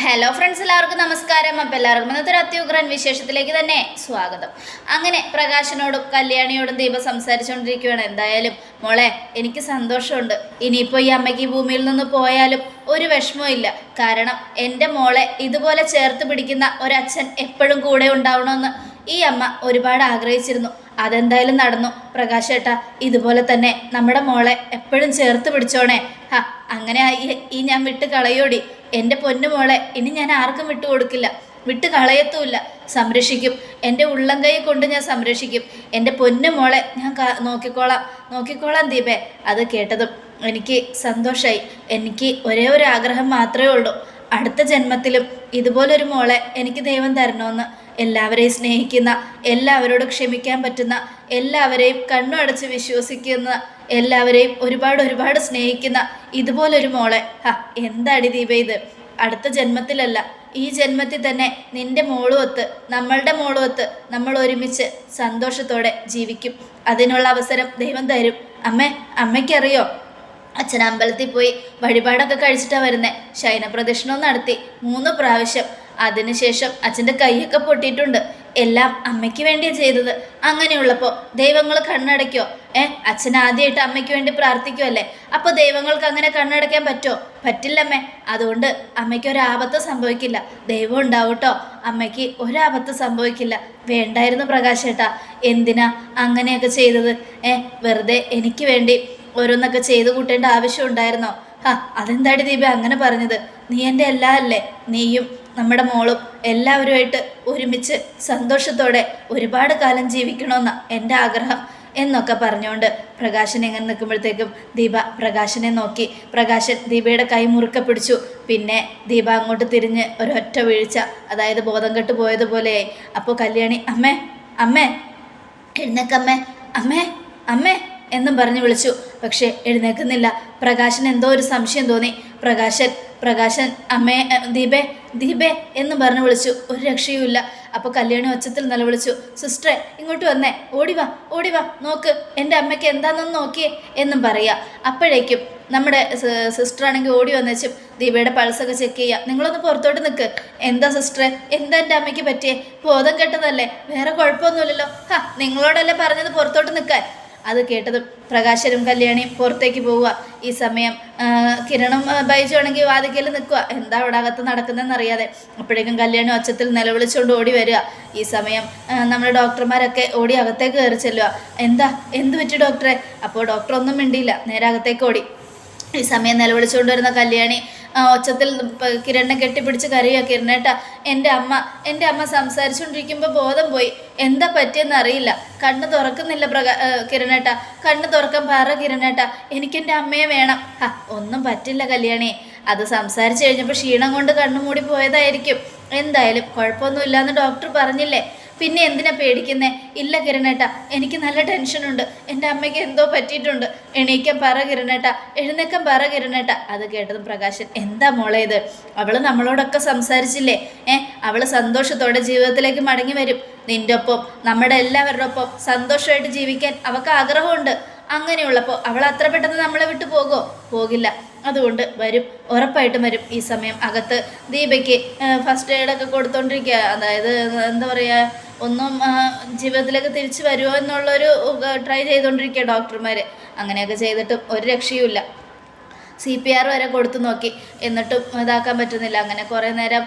Hello friends എല്ലാവർക്കും നമസ്കാരം. അപ്പം എല്ലാവർക്കും ഇന്നത്തെ ഒരു അത്യുഗ്രൻ വിശേഷത്തിലേക്ക് തന്നെ സ്വാഗതം. അങ്ങനെ പ്രകാശനോടും കല്യാണിയോടും ദീപ സംസാരിച്ചുകൊണ്ടിരിക്കുകയാണ്. എന്തായാലും മോളെ എനിക്ക് സന്തോഷമുണ്ട്. ഇനിയിപ്പോൾ ഈ അമ്മയ്ക്ക് ഈ ഭൂമിയിൽ നിന്ന് പോയാലും ഒരു വിഷമവും ഇല്ല. കാരണം എന്റെ മോളെ ഇതുപോലെ ചേർത്ത് പിടിക്കുന്ന ഒരച്ഛൻ എപ്പോഴും കൂടെ ഉണ്ടാവണമെന്ന് ഈ അമ്മ ഒരുപാട് ആഗ്രഹിച്ചിരുന്നു. അതെന്തായാലും നടന്നു. പ്രകാശ് ഇതുപോലെ തന്നെ നമ്മുടെ മോളെ എപ്പോഴും ചേർത്ത് പിടിച്ചോണേ. ഹാ അങ്ങനെ ഈ ഞാൻ വിട്ട് കളയോടി. എന്റെ പൊന്നു മോളെ ഇനി ഞാൻ ആർക്കും വിട്ടു കൊടുക്കില്ല. വിട്ട് കളയത്തുമില്ല. സംരക്ഷിക്കും. എന്റെ ഉള്ളം കൈ കൊണ്ട് ഞാൻ സംരക്ഷിക്കും. എന്റെ പൊന്നു മോളെ ഞാൻ നോക്കിക്കോളാം. നോക്കിക്കോളാം ദീപേ. അത് കേട്ടതും എനിക്ക് സന്തോഷമായി എനിക്ക് ഒരേ ഒരു ആഗ്രഹം മാത്രമേ ഉള്ളൂ. അടുത്ത ജന്മത്തിലും ഇതുപോലൊരു മോളെ എനിക്ക് ദൈവം തരണമെന്ന് എല്ലാവരെയും സ്നേഹിക്കുന്ന എല്ലാവരോടും ക്ഷമിക്കാൻ പറ്റുന്ന എല്ലാവരെയും കണ്ണു അടച്ച് വിശ്വസിക്കുന്ന എല്ലാവരെയും ഒരുപാട് ഒരുപാട് സ്നേഹിക്കുന്ന ഇതുപോലൊരു മോളെ. ഹാ എന്താടി ദീപ ഇത്? അടുത്ത ജന്മത്തിലല്ല. ഈ ജന്മത്തിൽ തന്നെ നിന്റെ മോളുമൊത്ത് നമ്മളുടെ മോളുമൊത്ത് നമ്മൾ ഒരുമിച്ച് സന്തോഷത്തോടെ ജീവിക്കും. അതിനുള്ള അവസരം ദൈവം തരും. അമ്മേ അമ്മയ്ക്കറിയോ? അച്ഛൻ അമ്പലത്തിൽ പോയി വഴിപാടൊക്കെ കഴിച്ചിട്ടാണ് വരുന്നത് ശയനപ്രദക്ഷിണവും നടത്തി മൂന്ന് പ്രാവശ്യം അതിനുശേഷം അച്ഛന്റെ കൈയൊക്കെ പൊട്ടിയിട്ടുണ്ട്. എല്ലാം അമ്മയ്ക്ക് വേണ്ടിയാണ് ചെയ്തത്. അങ്ങനെയുള്ളപ്പോൾ ദൈവങ്ങൾ കണ്ണടയ്ക്കോ? ഏ അച്ഛൻ ആദ്യമായിട്ട് അമ്മയ്ക്ക് വേണ്ടി പ്രാർത്ഥിക്കുമല്ലേ അപ്പോൾ ദൈവങ്ങൾക്ക് അങ്ങനെ കണ്ണടയ്ക്കാൻ പറ്റുമോ പറ്റില്ലമ്മേ. അതുകൊണ്ട് അമ്മയ്ക്ക് ഒരാപത്ത് സംഭവിക്കില്ല. ദൈവം ഉണ്ടാവും കേട്ടോ അമ്മയ്ക്ക് ഒരാപത്ത് സംഭവിക്കില്ല. വേണ്ടായിരുന്നു പ്രകാശേട്ടാ എന്തിനാ അങ്ങനെയൊക്കെ ചെയ്തത്? ഏ വെറുതെ എനിക്ക് വേണ്ടി ഓരോന്നൊക്കെ ചെയ്തു കൂട്ടേണ്ട ആവശ്യം ഉണ്ടായിരുന്നോ? ഹാ അതെന്താടി ദീപ അങ്ങനെ പറഞ്ഞത്? നീ എന്റെ എല്ലാ അല്ലേ? നീയും നമ്മുടെ മോളും എല്ലാവരുമായിട്ട് ഒരുമിച്ച് സന്തോഷത്തോടെ ഒരുപാട് കാലം ജീവിക്കണമെന്ന എന്റെ ആഗ്രഹം എന്നൊക്കെ പറഞ്ഞുകൊണ്ട് പ്രകാശൻ ഇങ്ങനെ നിൽക്കുമ്പോഴത്തേക്കും ദീപ പ്രകാശനെ നോക്കി. പ്രകാശൻ ദീപയുടെ കൈ മുറുക്കെ പിടിച്ചു. പിന്നെ ദീപ അങ്ങോട്ട് തിരിഞ്ഞ് ഒരൊറ്റ വീഴ്ച അതായത് ബോധം കെട്ട് പോയതുപോലെയായി അപ്പോൾ കല്യാണി അമ്മേ അമ്മേ എഴുന്നേക്കമ്മേ അമ്മേ അമ്മേ. എന്നും പറഞ്ഞു വിളിച്ചു. പക്ഷേ എഴുന്നേൽക്കുന്നില്ല. പ്രകാശൻ എന്തോ ഒരു സംശയം തോന്നി. പ്രകാശൻ പ്രകാശൻ അമ്മേ ദീപേ ദീപേ എന്നും പറഞ്ഞു വിളിച്ചു. ഒരു രക്ഷയുമില്ല അപ്പോൾ കല്യാണി ഒച്ചത്തിൽ നിലവിളിച്ചു. സിസ്റ്ററെ ഇങ്ങോട്ട് വന്നേ. ഓടിവാ ഓടിവാ നോക്ക് എന്റെ അമ്മയ്ക്ക് എന്താണെന്ന് നോക്കിയേ എന്നും പറയുക അപ്പോഴേക്കും നമ്മുടെ സിസ്റ്റർ ആണെങ്കിൽ ഓടി വന്നേച്ചും ദീപയുടെ പൾസൊക്കെ ചെക്ക് ചെയ്യുക നിങ്ങളൊന്ന് പുറത്തോട്ട് നിൽക്ക് എന്താ സിസ്റ്ററെ? എന്താ എന്റെ അമ്മയ്ക്ക് പറ്റിയേ? ബോധം കെട്ടതല്ലേ? വേറെ കുഴപ്പമൊന്നുമില്ലല്ലോ. ഹാ നിങ്ങളോടല്ലേ പറഞ്ഞത് പുറത്തോട്ട് നിൽക്കാൻ അത് കേട്ടതും പ്രകാശനും കല്യാണിയും പുറത്തേക്ക് പോവുക. ഈ സമയം കിരണം ബൈജു ആണെങ്കിൽ വാതിക്കൽ നിൽക്കുക. എന്താ അവിടെ അകത്ത് നടക്കുന്നതെന്ന് അറിയാതെ. അപ്പോഴേക്കും കല്യാണി ഒച്ചത്തിൽ നിലവിളിച്ചുകൊണ്ട് ഓടി വരിക. ഈ സമയം നമ്മുടെ ഡോക്ടർമാരൊക്കെ ഓടി അകത്തേക്ക് കയറി ചെല്ലുക. എന്താ? എന്ത് പറ്റി ഡോക്ടറെ? അപ്പോൾ ഡോക്ടർ ഒന്നും മിണ്ടിയില്ല. നേരെ അകത്തേക്ക് ഓടി. ഈ സമയം നിലവിളിച്ചുകൊണ്ട് വരുന്ന കല്യാണി ഒച്ചത്തിൽ കിരണിനെ കെട്ടിപ്പിടിച്ച് കരയുക കിരണേട്ട എന്റെ അമ്മ എന്റെ അമ്മ സംസാരിച്ചുകൊണ്ടിരിക്കുമ്പോൾ ബോധം പോയി. എന്താ പറ്റിയെന്ന് അറിയില്ല. കണ്ണ് തുറക്കുന്നില്ല പ്രകാ കിരണേട്ട കണ്ണ് തുറക്കാൻ പറ കിരണേട്ട എനിക്കെന്റെ അമ്മയെ വേണം. ഹാ ഒന്നും പറ്റില്ല കല്യാണി. അത് സംസാരിച്ചു കഴിഞ്ഞപ്പോൾ ക്ഷീണം കൊണ്ട് കണ്ണു മൂടി പോയതായിരിക്കും. എന്തായാലും കുഴപ്പമൊന്നുമില്ലാന്ന് ഡോക്ടർ പറഞ്ഞില്ലേ. പിന്നെ എന്തിനാ പേടിക്കുന്നേ? ഇല്ല കിരണേട്ട എനിക്ക് നല്ല ടെൻഷനുണ്ട്. എന്റെ അമ്മയ്ക്ക് എന്തോ പറ്റിയിട്ടുണ്ട്. എണീക്കാൻ പറ കിരണേട്ട എഴുന്നേക്കാൻ പറ കിരണേട്ട. അത് കേട്ടതും പ്രകാശൻ എന്താ മോളെ ഇത്? അവൾ നമ്മളോടൊക്കെ സംസാരിച്ചില്ലേ? ഏ അവൾ സന്തോഷത്തോടെ ജീവിതത്തിലേക്ക് മടങ്ങി വരും. നിന്റെ ഒപ്പം നമ്മുടെ എല്ലാവരുടെ ഒപ്പം സന്തോഷമായിട്ട് ജീവിക്കാൻ അവൾക്ക് ആഗ്രഹമുണ്ട്. അങ്ങനെയുള്ളപ്പോൾ അവൾ അത്ര പെട്ടെന്ന് നമ്മളെ വിട്ടു പോകുമോ പോകില്ല. അതുകൊണ്ട് വരും ഉറപ്പായിട്ടും വരും. ഈ സമയം അകത്ത് ദീപയ്ക്ക് ഫസ്റ്റ് എയ്ഡൊക്കെ കൊടുത്തോണ്ടിരിക്കുക അതായത് എന്താ പറയുക ഒന്നും ജീവിതത്തിലേക്ക് തിരിച്ചു വരുമോ എന്നുള്ളൊരു ട്രൈ ചെയ്തുകൊണ്ടിരിക്കുക ഡോക്ടർമാർ അങ്ങനെയൊക്കെ ചെയ്തിട്ടും ഒരു രക്ഷയുമില്ല. സി പി ആർ വരെ കൊടുത്തു നോക്കി. എന്നിട്ടും ഇതാക്കാൻ പറ്റുന്നില്ല. അങ്ങനെ കുറേ നേരം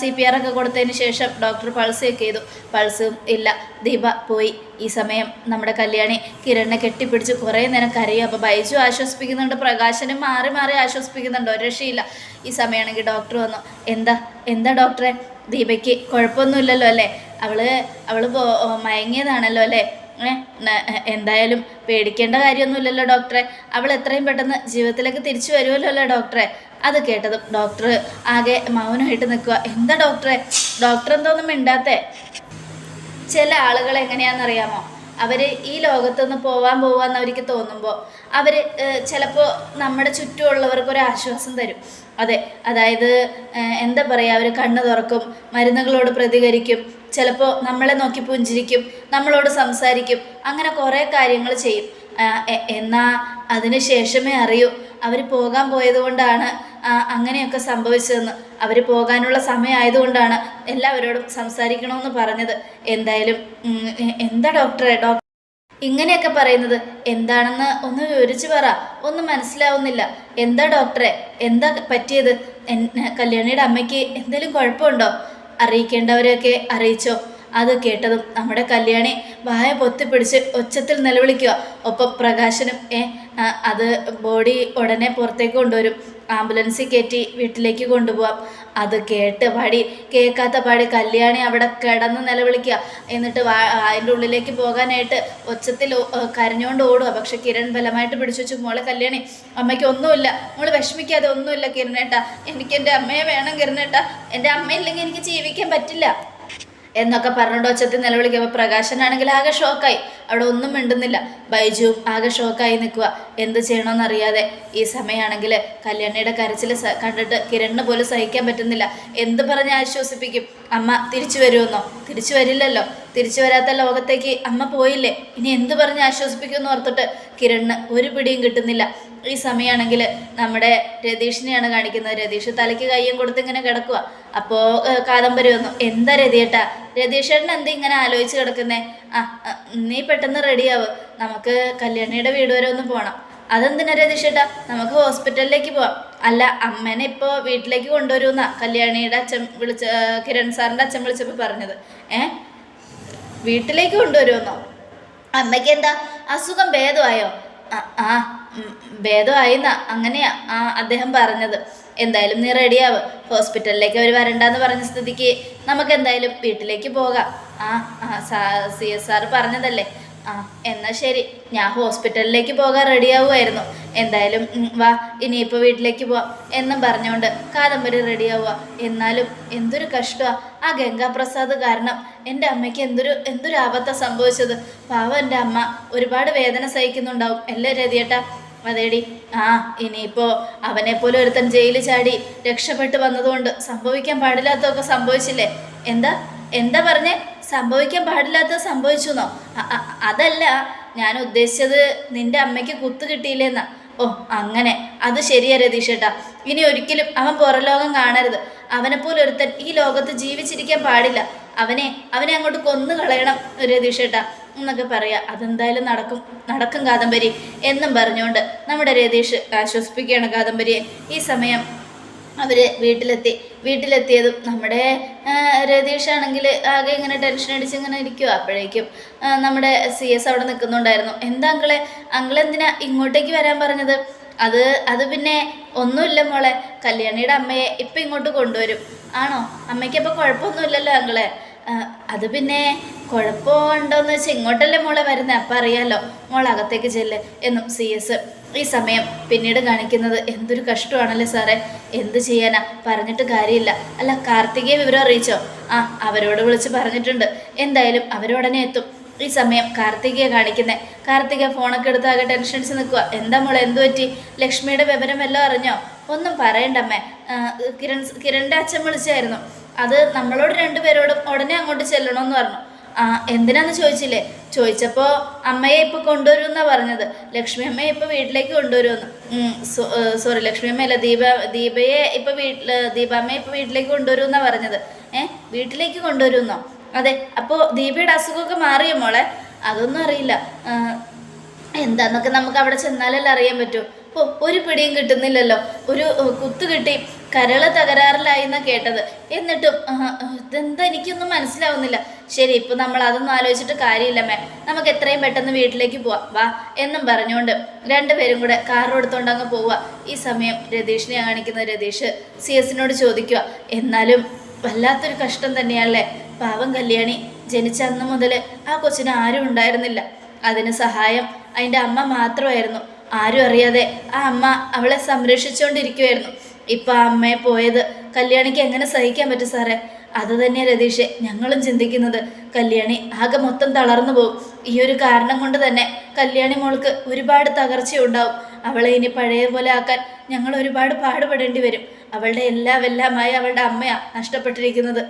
സി പി ആർ ഒക്കെ കൊടുത്തതിന് ശേഷം ഡോക്ടർ പൾസ് ചെക്ക് ചെയ്തു. പൾസും ഇല്ല. ദീപ പോയി. ഈ സമയം നമ്മുടെ കല്യാണി കിരണിനെ കെട്ടിപ്പിടിച്ച് കുറേ നേരം കരയും. അപ്പോൾ ബൈജു ആശ്വസിപ്പിക്കുന്നുണ്ട്. പ്രകാശനും മാറി മാറി ആശ്വസിപ്പിക്കുന്നുണ്ട്. ഒരു രക്ഷയില്ല. ഈ സമയമാണെങ്കിൽ ഡോക്ടർ വന്നു. എന്താ? എന്താ ഡോക്ടറെ? ദീപയ്ക്ക് കുഴപ്പമൊന്നുമില്ലല്ലോ അല്ലേ? അവൾ അവൾ മയങ്ങിയതാണല്ലോ അല്ലേ? എന്തായാലും പേടിക്കേണ്ട കാര്യമൊന്നുമില്ലല്ലോ ഡോക്ടറെ. അവൾ എത്രയും പെട്ടെന്ന് ജീവിതത്തിലേക്ക് തിരിച്ചു വരുമല്ലോ അല്ലേ ഡോക്ടറെ? അത് കേട്ടതും ഡോക്ടർ ആകെ മൗനമായിട്ട് നിൽക്കുക. എന്താ ഡോക്ടറെ? ഡോക്ടർ എന്തോന്നും മിണ്ടാത്തേ? ചില ആളുകൾ എങ്ങനെയാണെന്നറിയാമോ? അവർ ഈ ലോകത്തുനിന്ന് പോവാൻ പോവാന്ന് അവർക്ക് തോന്നുമ്പോൾ അവർ ചിലപ്പോൾ നമ്മുടെ ചുറ്റുമുള്ളവർക്ക് ഒരു ആശ്വാസം തരും. അതെ അതായത് എന്താ പറയുക അവർ കണ്ണ് തുറക്കും മരുന്നുകളോട് പ്രതികരിക്കും ചിലപ്പോൾ നമ്മളെ നോക്കി പുഞ്ചിരിക്കും നമ്മളോട് സംസാരിക്കും അങ്ങനെ കുറേ കാര്യങ്ങൾ ചെയ്യും. എന്നാൽ അതിന് ശേഷമേ അറിയൂ. അവർ പോകാൻ പോയതുകൊണ്ടാണ് അങ്ങനെയൊക്കെ സംഭവിച്ചതെന്ന്. അവർ പോകാനുള്ള സമയമായതുകൊണ്ടാണ് എല്ലാവരോടും സംസാരിക്കണമെന്ന് പറഞ്ഞത്. എന്തായാലും എന്താ ഡോക്ടറെ ഡോക്ടർ ഇങ്ങനെയൊക്കെ പറയുന്നത്? എന്താണെന്ന് ഒന്ന് വിവരിച്ചു പറ. ഒന്നും മനസ്സിലാവുന്നില്ല. എന്താ ഡോക്ടറെ? എന്താ പറ്റിയത്? കല്യാണിയുടെ അമ്മയ്ക്ക് എന്തെങ്കിലും കുഴപ്പമുണ്ടോ? അറിയിക്കേണ്ടവരെയൊക്കെ അറിയിച്ചോ? അത് കേട്ടതും നമ്മുടെ കല്യാണി വായ പൊത്തിപ്പിടിച്ച് ഒച്ചത്തിൽ നിലവിളിക്കുക. ഒപ്പം പ്രകാശനും ഏ അത് ബോഡി ഉടനെ പുറത്തേക്ക് കൊണ്ടുവരും. ആംബുലൻസിൽ കയറ്റി വീട്ടിലേക്ക് കൊണ്ടുപോവാം. അത് കേട്ട് പാടി കേൾക്കാത്ത പാടി കല്യാണി അവിടെ കിടന്ന് നിലവിളിക്കുക. എന്നിട്ട് വാ അതിന്റെ ഉള്ളിലേക്ക് പോകാനായിട്ട് ഒച്ചത്തിൽ കരഞ്ഞുകൊണ്ട് ഓടുക പക്ഷെ കിരൺ ബലമായിട്ട് പിടിച്ചു വെച്ചു മോളെ കല്യാണി അമ്മയ്ക്ക് ഒന്നുമില്ല. മോൾ വിഷമിക്കാതെ ഒന്നുമില്ല കിരണേട്ട എനിക്ക് എന്റെ അമ്മയെ വേണം കിരണേട്ട എന്റെ അമ്മയില്ലെങ്കിൽ എനിക്ക് ജീവിക്കാൻ പറ്റില്ല. എന്നൊക്കെ പറഞ്ഞുകൊണ്ട് ഒച്ചത്തിൽ നിലവിളിക്കുമ്പോൾ പ്രകാശനാണെങ്കിൽ ആകെ ഷോക്കായി. അവിടെ ഒന്നും മിണ്ടുന്നില്ല. ബൈജുവും ആകെ ഷോക്കായി നിൽക്കുക എന്ത് ചെയ്യണമെന്നറിയാതെ ഈ സമയമാണെങ്കിൽ കല്യാണിയുടെ കരച്ചിൽ കണ്ടിട്ട് കിരണിന് പോലും സഹിക്കാൻ പറ്റുന്നില്ല. എന്ത് പറഞ്ഞ് ആശ്വസിപ്പിക്കും? അമ്മ തിരിച്ചു വരുമെന്നോ? തിരിച്ചു വരില്ലല്ലോ. തിരിച്ചു വരാത്ത ലോകത്തേക്ക് അമ്മ പോയില്ലേ? ഇനി എന്ത് പറഞ്ഞ് ആശ്വസിപ്പിക്കുമെന്ന് ഓർത്തിട്ട് കിരണിന് ഒരു പിടിയും കിട്ടുന്നില്ല. ഈ സമയമാണെങ്കിൽ നമ്മുടെ രതീഷിനെയാണ് കാണിക്കുന്നത്. രതീഷ് തലയ്ക്ക് കയ്യും കൊടുത്ത് ഇങ്ങനെ കിടക്കുക അപ്പോൾ കാദംബരി വന്നു. എന്താ രതിയേട്ടാ? രതീഷേട്ടൻ എന്താ ഇങ്ങനെ ആലോചിച്ച് കിടക്കുന്നേ? ആ നീ പെട്ടെന്ന് റെഡിയാവ് നമുക്ക് കല്യാണിയുടെ വീട് വരെ ഒന്ന് പോകണം അതെന്തിനാ രതീഷേട്ടാ? നമുക്ക് ഹോസ്പിറ്റലിലേക്ക് പോവാം. അല്ല അമ്മേനെ ഇപ്പോൾ വീട്ടിലേക്ക് കൊണ്ടുവരുമെന്നാ കല്യാണിയുടെ അച്ഛൻ വിളിച്ച കിരൺ സാറിന്റെ അച്ഛൻ വിളിച്ചപ്പോൾ പറഞ്ഞത്. ഏ? വീട്ടിലേക്ക് കൊണ്ടുവരുമെന്നോ? അമ്മയ്ക്ക് എന്താ? അസുഖം ഭേദമായോ? ആ, ഭേദമായിന്നാ അങ്ങനെയാ അദ്ദേഹം പറഞ്ഞത്. എന്തായാലും നീ റെഡിയാവ് ഹോസ്പിറ്റലിലേക്ക് അവർ വരണ്ടെന്ന് പറഞ്ഞ സ്ഥിതിക്ക് നമുക്ക് എന്തായാലും വീട്ടിലേക്ക് പോകാം. ആ സി എസ് ആർ പറഞ്ഞതല്ലേ? ആ എന്നാൽ ശരി. ഞാൻ ഹോസ്പിറ്റലിലേക്ക് പോകാൻ റെഡിയാവുമായിരുന്നു എന്തായാലും വാ ഇനിയിപ്പോൾ വീട്ടിലേക്ക് പോവാം എന്നും പറഞ്ഞുകൊണ്ട് കാദംബരി റെഡിയാവുക എന്നാലും എന്തൊരു കഷ്ടമാണ് ആ ഗംഗാപ്രസാദ് കാരണം എന്റെ അമ്മയ്ക്ക് എന്തൊരു എന്തൊരു ആപത്താണ് സംഭവിച്ചത്. പാവം എന്റെ അമ്മ ഒരുപാട് വേദന സഹിക്കുന്നുണ്ടാവും. അല്ലേ രതിയേട്ടാ? അതേടി ആ ഇനിയിപ്പോൾ അവനെപ്പോലെ ഒരുത്തൻ ജയിലിൽ ചാടി രക്ഷപ്പെട്ട് വന്നതുകൊണ്ട് സംഭവിക്കാൻ പാടില്ലാത്തതൊക്കെ സംഭവിച്ചില്ലേ? എന്താ? എന്താ പറഞ്ഞേ? സംഭവിക്കാൻ പാടില്ലാത്തത് സംഭവിച്ചു എന്നോ അതല്ല ഞാൻ ഉദ്ദേശിച്ചത് നിന്റെ അമ്മയ്ക്ക് കുത്ത് കിട്ടിയില്ലെന്നാ. ഓ അങ്ങനെ. അത് ശരിയാ രതീഷേട്ടാ. ഇനി ഒരിക്കലും അവൻ പുറലോകം കാണരുത്. അവനെപ്പോലെ ഒരുത്തൻ ഈ ലോകത്ത് ജീവിച്ചിരിക്കാൻ പാടില്ല. അവനെ അവനെ അങ്ങോട്ട് കൊന്നു കളയണം രതീഷേട്ടാ. എന്നൊക്കെ പറയാ. അതെന്തായാലും നടക്കും. നടക്കും കാദംബരി എന്നും പറഞ്ഞുകൊണ്ട് നമ്മുടെ രതീഷ് ആശ്വസിപ്പിക്കുകയാണ് കാദംബരിയെ. ഈ സമയം അവർ വീട്ടിലെത്തി. വീട്ടിലെത്തിയതും നമ്മുടെ രതീഷ് രതീഷാണെങ്കിൽ ആകെ ഇങ്ങനെ ടെൻഷൻ അടിച്ച് ഇങ്ങനെ ഇരിക്കുക അപ്പോഴേക്കും നമ്മുടെ സി എസ് അവിടെ നിൽക്കുന്നുണ്ടായിരുന്നു. എന്താ അങ്കിളെ? അങ്കളെന്തിനാ ഇങ്ങോട്ടേക്ക് വരാൻ പറഞ്ഞത്? അത് അത് പിന്നെ ഒന്നുമില്ല മോളെ. കല്യാണിയുടെ അമ്മയെ ഇപ്പം ഇങ്ങോട്ട് കൊണ്ടുവരും. ആണോ? അമ്മയ്ക്ക് അപ്പോൾ കുഴപ്പമൊന്നുമില്ലല്ലോ അങ്കളെ. അത് പിന്നെ കുഴപ്പമുണ്ടോയെന്ന് വെച്ചാൽ ഇങ്ങോട്ടല്ലേ മോളെ വരുന്നത് അപ്പം അറിയാലോ. മോൾ അകത്തേക്ക് ചെല്ല്. എന്നും സി എസ് ഈ സമയം പിന്നീട് കാണിക്കുന്നത് എന്തൊരു കഷ്ടമാണല്ലേ സാറേ? എന്ത് ചെയ്യാനാ? പറഞ്ഞിട്ട് കാര്യമില്ല. അല്ല കാർത്തികയെ വിവരം അറിയിച്ചോ? ആ അവരോട് വിളിച്ച് പറഞ്ഞിട്ടുണ്ട്. എന്തായാലും അവരുടനെ എത്തും. ഈ സമയം കാർത്തികയെ കാണിക്കുന്നേ. കാർത്തിക ഫോണൊക്കെ എടുത്ത് ആകെ ടെൻഷൻസ് നിൽക്കുക എന്താ മോളെ എന്തു പറ്റി? ലക്ഷ്മിയുടെ വിവരം എല്ലാം അറിഞ്ഞോ? ഒന്നും പറയണ്ടമ്മേ കിരൺ കിരണിന്റെ അച്ഛൻ വിളിച്ചായിരുന്നു. അത് നമ്മളോട് രണ്ടുപേരോടും ഉടനെ അങ്ങോട്ട് ചെല്ലണമെന്ന് പറഞ്ഞു. എന്തിനാന്ന് ചോദിച്ചില്ലേ? ചോദിച്ചപ്പോൾ അമ്മയെ ഇപ്പോൾ കൊണ്ടുവരുമെന്നാ പറഞ്ഞത്. ലക്ഷ്മി അമ്മയെ ഇപ്പോൾ വീട്ടിലേക്ക് കൊണ്ടുവരുമെന്ന്. സോറി ലക്ഷ്മി അമ്മയല്ല ദീപ ദീപയെ ഇപ്പോൾ വീട്ടിൽ ദീപാമ്മയെ ഇപ്പോൾ വീട്ടിലേക്ക് കൊണ്ടുവരുമെന്നാ പറഞ്ഞത്. ഏഹ് വീട്ടിലേക്ക് കൊണ്ടുവരുമെന്നോ? അതെ അപ്പോൾ ദീപയുടെ അസുഖമൊക്കെ മാറിയോ മോളെ? അതൊന്നും അറിയില്ല. എന്താന്നൊക്കെ നമുക്ക് അവിടെ ചെന്നാലല്ലേ അറിയാൻ പറ്റൂ. ഓ ഒരു പിടിയും കിട്ടുന്നില്ലല്ലോ. ഒരു കുത്ത് കിട്ടി. കരൾ തകരാറിലായി എന്നാ കേട്ടത്. എന്നിട്ടും ഇതെന്താ എനിക്കൊന്നും മനസ്സിലാവുന്നില്ല. ശരി ഇപ്പൊ നമ്മൾ അതൊന്നും ആലോചിച്ചിട്ട് കാര്യമില്ലമ്മേ നമുക്ക് എത്രയും പെട്ടെന്ന് വീട്ടിലേക്ക് പോവാം വാ എന്നും പറഞ്ഞുകൊണ്ട് രണ്ടുപേരും കൂടെ കാർ അങ്ങ് പോവുക ഈ സമയം രതീഷിനെ കാണിക്കുന്ന രതീഷ് സി എസിനോട് ചോദിക്കുക എന്നാലും വല്ലാത്തൊരു കഷ്ടം തന്നെയല്ലേ പാവം കല്യാണി ജനിച്ച അന്ന് മുതൽ ആ കൊച്ചിന് ആരും ഉണ്ടായിരുന്നില്ല. അതിന് സഹായം അതിന്റെ അമ്മ മാത്രമായിരുന്നു. ആരും അറിയാതെ ആ അമ്മ അവളെ സംരക്ഷിച്ചുകൊണ്ടിരിക്കുമായിരുന്നു ഇപ്പം അമ്മയെ പോയത് കല്യാണിക്ക് എങ്ങനെ സഹിക്കാൻ പറ്റും സാറേ? അത് തന്നെ രതീഷെ ഞങ്ങളും ചിന്തിക്കുന്നത്. കല്യാണി ആകെ മൊത്തം തളർന്നു പോകും ഈ ഒരു കാരണം കൊണ്ട് തന്നെ കല്യാണി മോൾക്ക് ഒരുപാട് തകർച്ചയുണ്ടാവും അവളെ ഇനി പഴയ പോലെ ആക്കാൻ ഞങ്ങൾ ഒരുപാട് പാടുപെടേണ്ടി വരും. അവളുടെ എല്ലാ എല്ലാമായി അവളുടെ അമ്മയാ നഷ്ടപ്പെട്ടിരിക്കുന്നത്.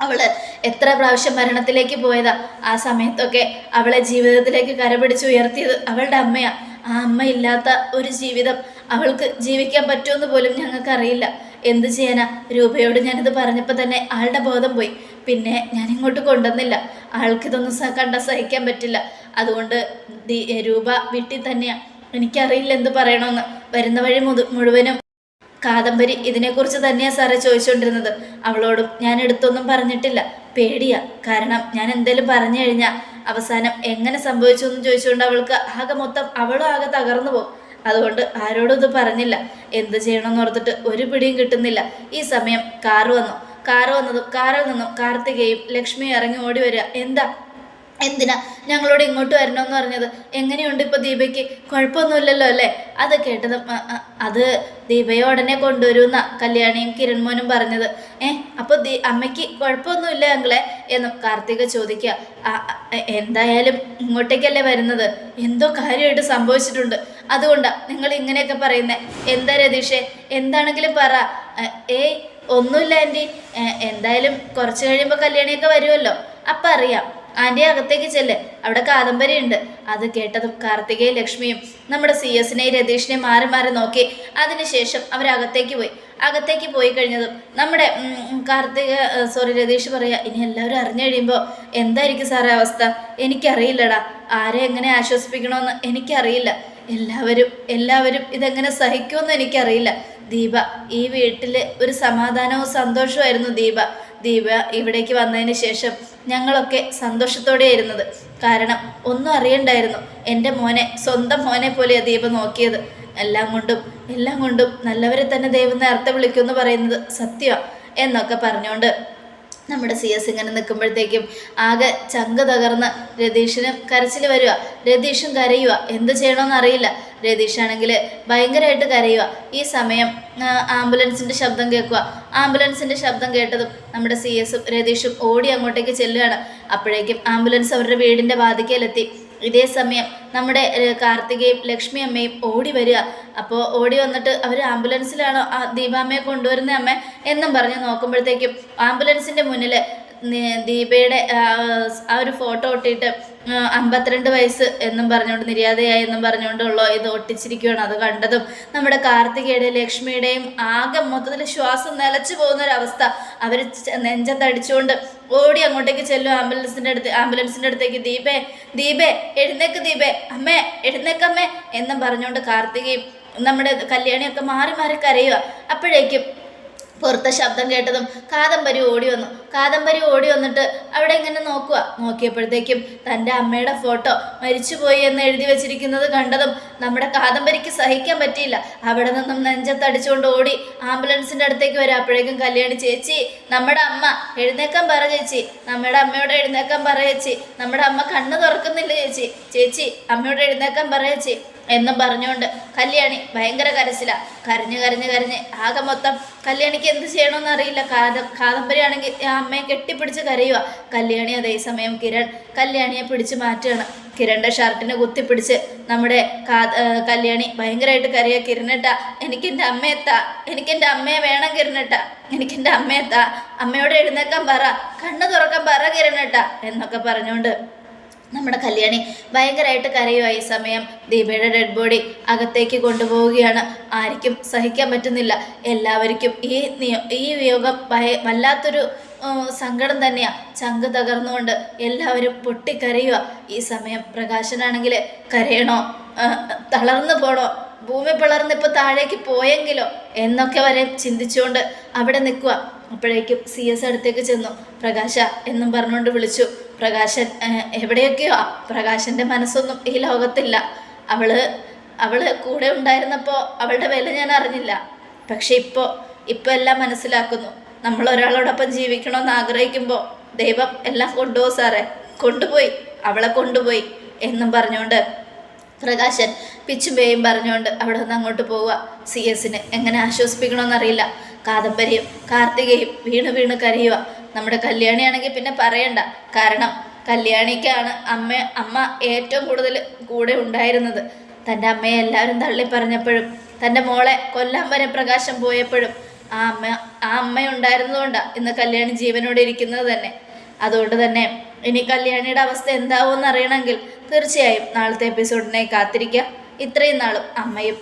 അവൾ എത്ര പ്രാവശ്യം മരണത്തിലേക്ക് പോയതാ. ആ സമയത്തൊക്കെ അവളെ ജീവിതത്തിലേക്ക് കരപിടിച്ച് ഉയർത്തിയത് അവളുടെ അമ്മയാ. ആ അമ്മ ഇല്ലാത്ത ഒരു ജീവിതം അവൾക്ക് ജീവിക്കാൻ പറ്റുമെന്ന് പോലും ഞങ്ങൾക്കറിയില്ല. എന്ത് ചെയ്യാനാ? രൂപയോട് ഞാനിത് പറഞ്ഞപ്പോൾ തന്നെ ആളുടെ ബോധം പോയി. പിന്നെ ഞാൻ ഇങ്ങോട്ട് കൊണ്ടുവന്നില്ല. ആൾക്കിതൊന്നും സ കണ്ട സഹിക്കാൻ പറ്റില്ല. അതുകൊണ്ട് രൂപ വീട്ടിൽ തന്നെയാണ് എനിക്കറിയില്ല എന്ത് പറയണമെന്ന്. വരുന്ന വഴി മുതു മുഴുവനും കാദംബരി ഇതിനെക്കുറിച്ച് തന്നെയാണ് സാറേ ചോദിച്ചുകൊണ്ടിരുന്നത്. അവളോടും ഞാൻ എടുത്തൊന്നും പറഞ്ഞിട്ടില്ല. പേടിയാ. കാരണം ഞാൻ എന്തേലും പറഞ്ഞു കഴിഞ്ഞാൽ അവസാനം എങ്ങനെ സംഭവിച്ചു എന്ന് ചോദിച്ചുകൊണ്ട് അവൾക്ക് ആകെ മൊത്തം അവളും ആകെ തകർന്നു പോകും. അതുകൊണ്ട് ആരോടും ഇത് പറഞ്ഞില്ല. എന്ത് ചെയ്യണമെന്ന് ഓർത്തിട്ട് ഒരു പിടിയും കിട്ടുന്നില്ല. ഈ സമയം കാറ് വന്നു. കാറ് വന്നതും കാറിൽ നിന്നും കാർത്തികയും ലക്ഷ്മിയും ഇറങ്ങി ഓടി വരിക. എന്താ? എന്തിനാ ഞങ്ങളോട് ഇങ്ങോട്ട് വരണമെന്ന് പറഞ്ഞത്? എങ്ങനെയുണ്ട് ഇപ്പോൾ ദീപയ്ക്ക്? കുഴപ്പമൊന്നുമില്ലല്ലോ അല്ലേ? അത് കേട്ടതും അത് ദീപയെ ഉടനെ കൊണ്ടുവരുമെന്ന കല്യാണിയും കിരൺമോനും പറഞ്ഞത്. ഏ അപ്പോൾ ദീ അമ്മയ്ക്ക് കുഴപ്പമൊന്നുമില്ല ഞങ്ങളെ എന്നും കാർത്തിക ചോദിക്കുക. എന്തായാലും ഇങ്ങോട്ടേക്കല്ലേ വരുന്നത്? എന്തോ കാര്യമായിട്ട് സംഭവിച്ചിട്ടുണ്ട്. അതുകൊണ്ടാ നിങ്ങൾ ഇങ്ങനെയൊക്കെ പറയുന്നത് എന്താ രതീഷേ? എന്താണെങ്കിലും പറ. "എ, ഏയ് ഒന്നുമില്ല ആന്റി. എന്തായാലും കുറച്ച് കഴിയുമ്പോൾ കല്യാണിയൊക്കെ വരുമല്ലോ. അപ്പം അറിയാം. ആന്റി അകത്തേക്ക് ചെല്ല്. അവിടെ കാദംബരി ഉണ്ട്. അത് കേട്ടതും കാർത്തികയും ലക്ഷ്മിയും നമ്മുടെ സി എസിനെയും രതീഷിനെയും മാറി മാറി നോക്കി. അതിനുശേഷം അവരകത്തേക്ക് പോയി. അകത്തേക്ക് പോയി കഴിഞ്ഞതും നമ്മുടെ കാർത്തിക സോറി രതീഷ് പറയാ ഇനി എല്ലാവരും അറിഞ്ഞു കഴിയുമ്പോൾ എന്തായിരിക്കും സാറേ അവസ്ഥ? എനിക്കറിയില്ലടാ. ആരെ എങ്ങനെ ആശ്വസിപ്പിക്കണമെന്ന് എനിക്കറിയില്ല. എല്ലാവരും എല്ലാവരും ഇതെങ്ങനെ സഹിക്കുമെന്ന് എനിക്കറിയില്ല. ദീപ ഈ വീട്ടിൽ ഒരു സമാധാനവും സന്തോഷവുമായിരുന്നു ദീപ. ദീപ ഇവിടേക്ക് വന്നതിന് ശേഷം ഞങ്ങളൊക്കെ സന്തോഷത്തോടെ ഇരുന്നത് കാരണം ഒന്നും അറിയണ്ടായിരുന്നു എന്റെ മോനെ സ്വന്തം മോനെ പോലെയാണ് ദീപ നോക്കിയത്. എല്ലാം കൊണ്ടും എല്ലാം കൊണ്ടും നല്ലവരെ തന്നെ ദൈവം നേരത്തെ വിളിക്കുമെന്ന് പറയുന്നത് സത്യമാണ് എന്നൊക്കെ പറഞ്ഞുകൊണ്ട് നമ്മുടെ സി എസ് ഇങ്ങനെ നിൽക്കുമ്പോഴത്തേക്കും ആകെ ചങ്ക് തകർന്ന് രതീഷിനും കരച്ചിൽ വരിക രതീഷും കരയുക എന്ത് ചെയ്യണമെന്ന് അറിയില്ല. രതീഷാണെങ്കിൽ ഭയങ്കരമായിട്ട് കരയുക ഈ സമയം ആംബുലൻസിന്റെ ശബ്ദം കേൾക്കുക ആംബുലൻസിന്റെ ശബ്ദം കേട്ടതും നമ്മുടെ സി എസും രതീഷും ഓടി അങ്ങോട്ടേക്ക് ചെല്ലുകയാണ് അപ്പോഴേക്കും ആംബുലൻസ് അവരുടെ വീടിന്റെ വാതിക്കലെത്തി. ഇതേ സമയം നമ്മുടെ കാർത്തികയും ലക്ഷ്മി അമ്മയും ഓടി വരിക. അപ്പോൾ ഓടി വന്നിട്ട് അവർ ആംബുലൻസിലാണോ ആ ദീപാമ്മയെ കൊണ്ടുവരുന്ന അമ്മ എന്നും പറഞ്ഞ് നോക്കുമ്പോഴത്തേക്കും ആംബുലൻസിന്റെ മുന്നിൽ ദീപയുടെ ആ, ഒരു ഫോട്ടോ ഒട്ടിയിട്ട് ആ, അമ്പത്തിരണ്ട് വയസ്സ് എന്നും പറഞ്ഞുകൊണ്ട് നിര്യാതയായി എന്നും പറഞ്ഞുകൊണ്ടുള്ള ഇത് ഒട്ടിച്ചിരിക്കുകയാണ്. അത് കണ്ടതും നമ്മുടെ കാർത്തികയുടെയും ലക്ഷ്മിയുടെയും ആകെ മൊത്തത്തിൽ ശ്വാസം നിലച്ചു പോകുന്ന ഒരു അവസ്ഥ അവർ നെഞ്ചത്തടിച്ചുകൊണ്ട് ഓടി അങ്ങോട്ടേക്ക് ചെല്ലും ആംബുലൻസിന്റെ അടുത്ത് ആംബുലൻസിന്റെ അടുത്തേക്ക്. ദീപേ ദീപേ എഴുന്നേക്ക് ദീപേ. അമ്മേ എഴുന്നേക്കമ്മേ എന്നും പറഞ്ഞുകൊണ്ട് കാർത്തികയും നമ്മുടെ കല്യാണിയൊക്കെ മാറി മാറി കരയുക അപ്പോഴേക്കും പുറത്തെ ശബ്ദം കേട്ടതും കാദംബരി ഓടി വന്നു. കാദംബരി ഓടി വന്നിട്ട് അവിടെ ഇങ്ങനെ നോക്കുക. നോക്കിയപ്പോഴത്തേക്കും തന്റെ അമ്മയുടെ ഫോട്ടോ മരിച്ചുപോയി എന്ന് എഴുതി വെച്ചിരിക്കുന്നത് കണ്ടതും നമ്മുടെ കാദംബരിക്ക് സഹിക്കാൻ പറ്റിയില്ല. അവിടെ നിന്നും നെഞ്ചത്തടിച്ചുകൊണ്ട് ഓടി ആംബുലൻസിന്റെ അടുത്തേക്ക് വരാം. അപ്പോഴേക്കും കല്യാണി ചേച്ചി നമ്മുടെ അമ്മ എഴുന്നേക്കാൻ പറ ചേച്ചി. നമ്മുടെ അമ്മയോട് എഴുന്നേക്കാൻ പറ ചേച്ചി. നമ്മുടെ അമ്മ കണ്ണ് തുറക്കുന്നില്ല ചേച്ചി. ചേച്ചി അമ്മയോട് എഴുന്നേക്കാൻ പറ ചേച്ചി. എന്നും പറഞ്ഞുകൊണ്ട് കല്യാണി ഭയങ്കര കരച്ചില. കരഞ്ഞ് കരഞ്ഞ് കരഞ്ഞ്. ആകെ മൊത്തം കല്യാണിക്ക് എന്ത് ചെയ്യണമെന്ന് അറിയില്ല. കാദ കാദംബരിയാണെങ്കിൽ അമ്മയെ കെട്ടിപ്പിടിച്ച് കരയുക കല്യാണി അതേസമയം കിരൺ കല്യാണിയെ പിടിച്ച് മാറ്റുകയാണ്. കിരണിന്റെ ഷർട്ടിനെ കുത്തിപ്പിടിച്ച് നമ്മുടെ കാ കല്യാണി ഭയങ്കരമായിട്ട് കരയുക കിരണട്ട എനിക്കെന്റെ അമ്മയെത്താ എനിക്കെന്റെ അമ്മയെ വേണം കിരണട്ട. എനിക്കെന്റെ അമ്മയെത്താ അമ്മയോട് എഴുന്നേക്കാൻ പറ. കണ്ണ് തുറക്കാൻ പറ കിരണട്ട. എന്നൊക്കെ പറഞ്ഞുകൊണ്ട് നമ്മുടെ കല്യാണി ഭയങ്കരമായിട്ട് കരയുക ഈ സമയം ദീപയുടെ ഡെഡ് ബോഡി അകത്തേക്ക് കൊണ്ടുപോവുകയാണ്. ആർക്കും സഹിക്കാൻ പറ്റുന്നില്ല. എല്ലാവർക്കും ഈ ഈ വിയോഗം ഭയ വല്ലാത്തൊരു സങ്കടം തന്നെയാണ് ചങ്ക് തകർന്നുകൊണ്ട് എല്ലാവരും പൊട്ടിക്കരയുക ഈ സമയം പ്രകാശനാണെങ്കിൽ കരയണോ? തളർന്നു പോണോ? ഭൂമി പിളർന്ന് ഇപ്പോൾ താഴേക്ക് പോയെങ്കിലോ? എന്നൊക്കെ വരെ ചിന്തിച്ചുകൊണ്ട് അവിടെ നിൽക്കുക അപ്പോഴേക്കും സി എസ് അടുത്തേക്ക് ചെന്നു. പ്രകാശ എന്നും പറഞ്ഞുകൊണ്ട് വിളിച്ചു. പ്രകാശൻ എവിടെയൊക്കെയോ പ്രകാശന്റെ മനസ്സൊന്നും ഈ ലോകത്തില്ല. അവൾ അവൾ കൂടെ ഉണ്ടായിരുന്നപ്പോൾ അവളുടെ വില ഞാൻ അറിഞ്ഞില്ല. പക്ഷെ ഇപ്പോൾ ഇപ്പോൾ എല്ലാം മനസ്സിലാക്കുന്നു. നമ്മൾ ഒരാളോടൊപ്പം ജീവിക്കണമെന്ന് ആഗ്രഹിക്കുമ്പോൾ ദൈവം എല്ലാം കൊണ്ടുപോകും സാറേ. കൊണ്ടുപോയി അവളെ കൊണ്ടുപോയി എന്നും പറഞ്ഞുകൊണ്ട് പ്രകാശൻ പിച്ചും പേയും പറഞ്ഞുകൊണ്ട് അവിടെ നിന്ന് അങ്ങോട്ട് പോവുക. സി എസിന് എങ്ങനെ ആശ്വസിപ്പിക്കണമെന്നറിയില്ല കാദംബരിയും കാർത്തികയും വീണ് വീണ് കരയുക. നമ്മുടെ കല്യാണിയാണെങ്കിൽ പിന്നെ പറയണ്ട. കാരണം കല്യാണിക്കാണ് അമ്മ അമ്മ ഏറ്റവും കൂടുതൽ കൂടെ ഉണ്ടായിരുന്നത്. തന്റെ അമ്മയെ എല്ലാവരും തള്ളി പറഞ്ഞപ്പോഴും തന്റെ മോളെ കൊല്ലാൻ വരെ പ്രകാശം പോയപ്പോഴും ആ അമ്മ ആ അമ്മ ഉണ്ടായിരുന്നതുകൊണ്ടാണ് ഇന്ന് കല്യാണി ജീവനോടെ ഇരിക്കുന്നത് തന്നെ. അതുകൊണ്ട് തന്നെ ഇനി കല്യാണിയുടെ അവസ്ഥ എന്താവുമെന്ന് അറിയണമെങ്കിൽ തീർച്ചയായും നാളത്തെ എപ്പിസോഡിനെ കാത്തിരിക്കുക ഇത്രയും നാളും അമ്മയും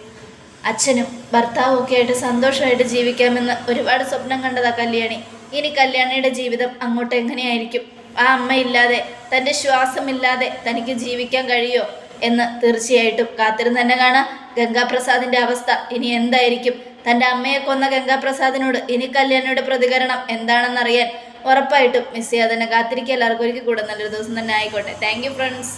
അച്ഛനും ഭർത്താവും ഒക്കെ ആയിട്ട് സന്തോഷമായിട്ട് ജീവിക്കാമെന്ന് ഒരുപാട് സ്വപ്നം കണ്ടതാ കല്യാണി. ഇനി കല്യാണിയുടെ ജീവിതം അങ്ങോട്ട് എങ്ങനെയായിരിക്കും? ആ അമ്മയില്ലാതെ തന്റെ ശ്വാസമില്ലാതെ തനിക്ക് ജീവിക്കാൻ കഴിയോ എന്ന് തീർച്ചയായിട്ടും കാത്തിരുന്ന് തന്നെ കാണാം. ഗംഗാപ്രസാദിന്റെ അവസ്ഥ ഇനി എന്തായിരിക്കും? തന്റെ അമ്മയെ കൊന്ന ഗംഗാപ്രസാദിനോട് ഇനി കല്യാണിയുടെ പ്രതികരണം എന്താണെന്നറിയാൻ ഉറപ്പായിട്ടും മിസ് ചെയ്യാതെ തന്നെ കാത്തിരിക്കുക. എല്ലാവർക്കും ഒരിക്കൽ കൂടെ നല്ലൊരു ദിവസം തന്നെ ആയിക്കോട്ടെ. Thank friends